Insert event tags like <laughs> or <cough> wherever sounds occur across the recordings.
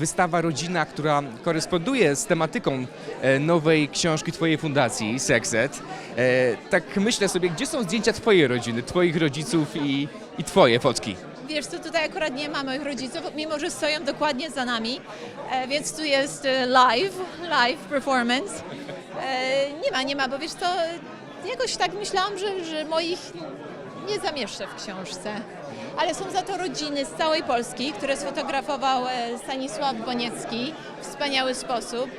Wystawa Rodzina, która koresponduje z tematyką e, nowej książki Twojej fundacji, Sexet. E, Tak myślę sobie, gdzie są zdjęcia Twojej rodziny, Twoich rodziców i, i Twoje fotki? Wiesz co, tutaj akurat nie ma moich rodziców, mimo że stoją dokładnie za nami, e, więc tu jest live, live performance. Nie ma, nie ma, bo wiesz co, jakoś tak myślałam, że, że moich nie zamieszczę w książce. Ale są za to rodziny z całej Polski, które sfotografował e, Stanisław Boniecki w wspaniały sposób.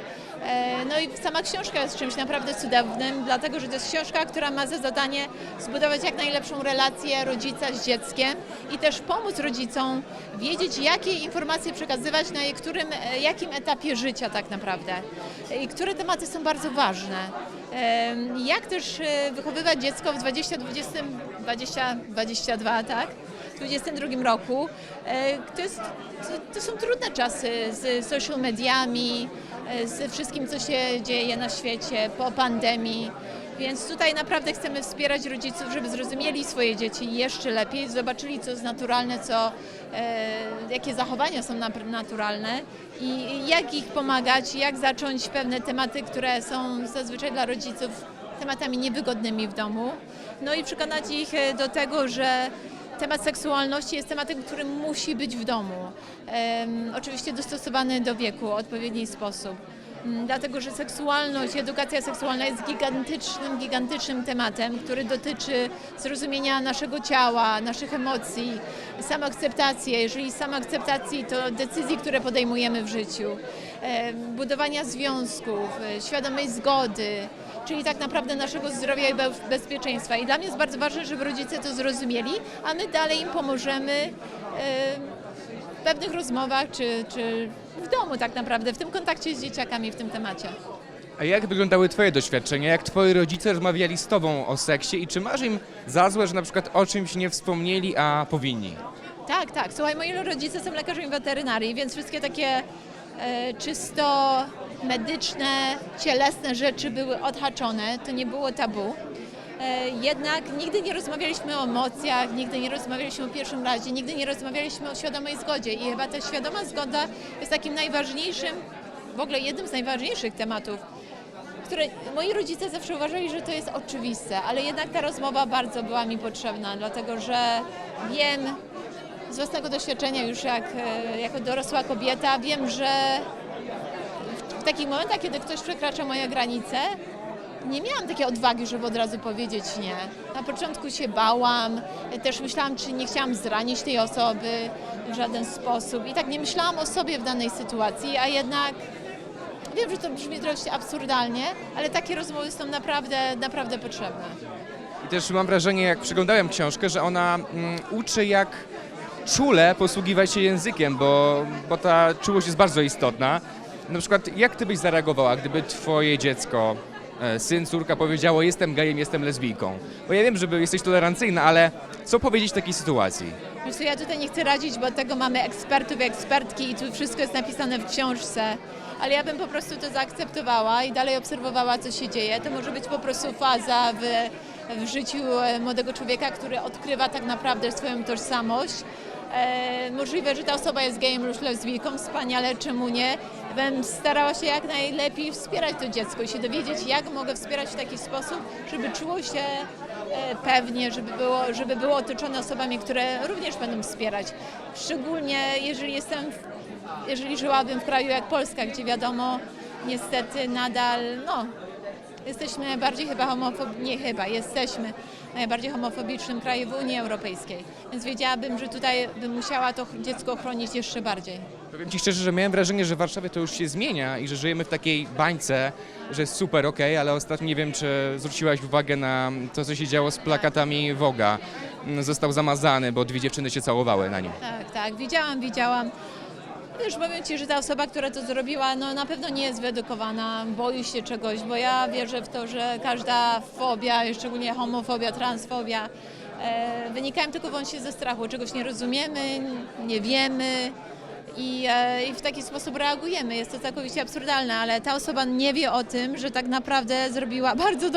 E, No i sama książka jest czymś naprawdę cudownym, dlatego że to jest książka, która ma za zadanie zbudować jak najlepszą relację rodzica z dzieckiem i też pomóc rodzicom wiedzieć, jakie informacje przekazywać na którym, e, jakim etapie życia tak naprawdę i które tematy są bardzo ważne. Jak też wychowywać dziecko w 2020, 2022, tak? W 2022 roku. E, To, jest, to, to są trudne czasy z social mediami, ze wszystkim, co się dzieje na świecie po pandemii. Więc tutaj naprawdę chcemy wspierać rodziców, żeby zrozumieli swoje dzieci jeszcze lepiej, zobaczyli, co jest naturalne, co, e, jakie zachowania są naturalne i jak ich pomagać, jak zacząć pewne tematy, które są zazwyczaj dla rodziców tematami niewygodnymi w domu. No i przekonać ich e, do tego, że temat seksualności jest tematem, który musi być w domu. Em, oczywiście dostosowany do wieku, w odpowiedni sposób. Mm, Dlatego, że seksualność, edukacja seksualna jest gigantycznym, gigantycznym tematem, który dotyczy zrozumienia naszego ciała, naszych emocji, samoakceptacji. Jeżeli samoakceptacji, to decyzji, które podejmujemy w życiu, em, budowania związków, e, świadomej zgody, czyli tak naprawdę naszego zdrowia i be- bezpieczeństwa. I dla mnie jest bardzo ważne, żeby rodzice to zrozumieli, a my dalej im pomożemy em, w pewnych rozmowach, czy, czy w domu tak naprawdę, w tym kontakcie z dzieciakami w tym temacie. A jak wyglądały Twoje doświadczenia? Jak Twoi rodzice rozmawiali z Tobą o seksie i czy masz im za złe, że na przykład o czymś nie wspomnieli, a powinni? Tak, tak. Słuchaj, moi rodzice są lekarzami weterynarii, więc wszystkie takie e, czysto medyczne, cielesne rzeczy były odhaczone, to nie było tabu. E, jednak nigdy nie rozmawialiśmy o emocjach, nigdy nie rozmawialiśmy o pierwszym razie, nigdy nie rozmawialiśmy o świadomej zgodzie i chyba ta świadoma zgoda jest takim najważniejszym, w ogóle jednym z najważniejszych tematów, które moi rodzice zawsze uważali, że to jest oczywiste, ale jednak ta rozmowa bardzo była mi potrzebna, dlatego że wiem z własnego doświadczenia już jak, e, jako dorosła kobieta, wiem, że w, takich momentach, kiedy ktoś przekracza moje granice, nie miałam takiej odwagi, żeby od razu powiedzieć nie. Na początku się bałam, też myślałam, czy nie chciałam zranić tej osoby w żaden sposób i tak nie myślałam o sobie w danej sytuacji, a jednak Wiem, że to brzmi trochę absurdalnie, ale takie rozmowy są naprawdę, naprawdę potrzebne. I też mam wrażenie, jak przeglądałem książkę, że ona mm, uczy jak czule posługiwać się językiem, bo, bo ta czułość jest bardzo istotna. Na przykład, jak ty byś zareagowała, gdyby twoje dziecko, e, syn, córka powiedziało jestem gejem, jestem lesbijką? Bo ja wiem, że jesteś tolerancyjna, ale co powiedzieć w takiej sytuacji? Wiesz co, ja tutaj nie chcę radzić, bo tego mamy ekspertów i ekspertki i tu wszystko jest napisane w książce, ale ja bym po prostu to zaakceptowała i dalej obserwowała, co się dzieje. To może być po prostu faza w, w życiu e, młodego człowieka, który odkrywa tak naprawdę swoją tożsamość. E, możliwe, że ta osoba jest gejem lub lesbijką, wspaniale, czemu nie. Bym starała się jak najlepiej wspierać to dziecko i się dowiedzieć, jak mogę wspierać w taki sposób, żeby czuło się e, pewnie, żeby było, żeby było otoczone osobami, które również będą wspierać. Szczególnie jeżeli jestem, w, jeżeli żyłabym w kraju jak Polska, gdzie wiadomo, niestety nadal, no, jesteśmy najbardziej chyba homofob... nie chyba, jesteśmy najbardziej homofobicznym krajem w Unii Europejskiej. Więc wiedziałabym, że tutaj bym musiała to dziecko chronić jeszcze bardziej. Powiem Ci szczerze, że miałem wrażenie, że w Warszawie to już się zmienia i że żyjemy w takiej bańce, że jest super, okej, ale ostatnio nie wiem, czy zwróciłaś uwagę na to, co się działo z plakatami Woga. Został zamazany, bo dwie dziewczyny się całowały na nim. Tak, tak, widziałam, widziałam. Wiesz, powiem Ci, że ta osoba, która to zrobiła, no na pewno nie jest wyedukowana, boi się czegoś, bo ja wierzę w to, że każda fobia, szczególnie homofobia, transfobia, e, wynikają tylko wyłącznie ze strachu. Czegoś nie rozumiemy, nie wiemy i, e, i w taki sposób reagujemy. Jest to całkowicie absurdalne, ale ta osoba nie wie o tym, że tak naprawdę zrobiła <laughs> bardzo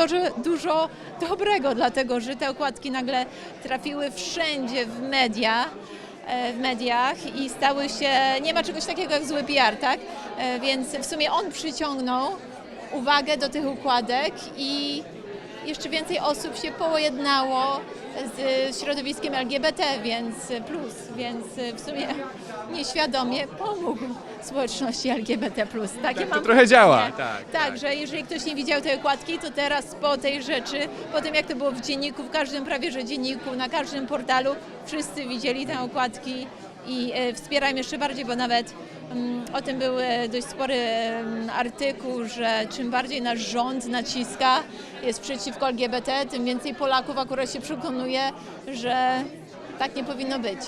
dużo dobrego, dlatego że te okładki nagle trafiły wszędzie w media. E, w mediach i stały się, nie ma czegoś takiego jak zły PR, tak? E, Więc w sumie on przyciągnął uwagę do tych układek i jeszcze więcej osób się pojednało z środowiskiem LGBT, więc plus, więc w sumie nieświadomie pomógł społeczności LGBT+. Takie Tak to mam trochę działa, tak, tak, tak. że jeżeli ktoś nie widział tej okładki, to teraz po tej rzeczy, po tym jak to było w dzienniku, w każdym prawie że dzienniku, na każdym portalu, wszyscy widzieli te okładki i e, wspierają jeszcze bardziej, bo nawet o tym był e, dość spory em, artykuł, że czym bardziej nasz rząd naciska, jest przeciwko LGBT, tym więcej Polaków akurat się przekonuje, że tak nie powinno być.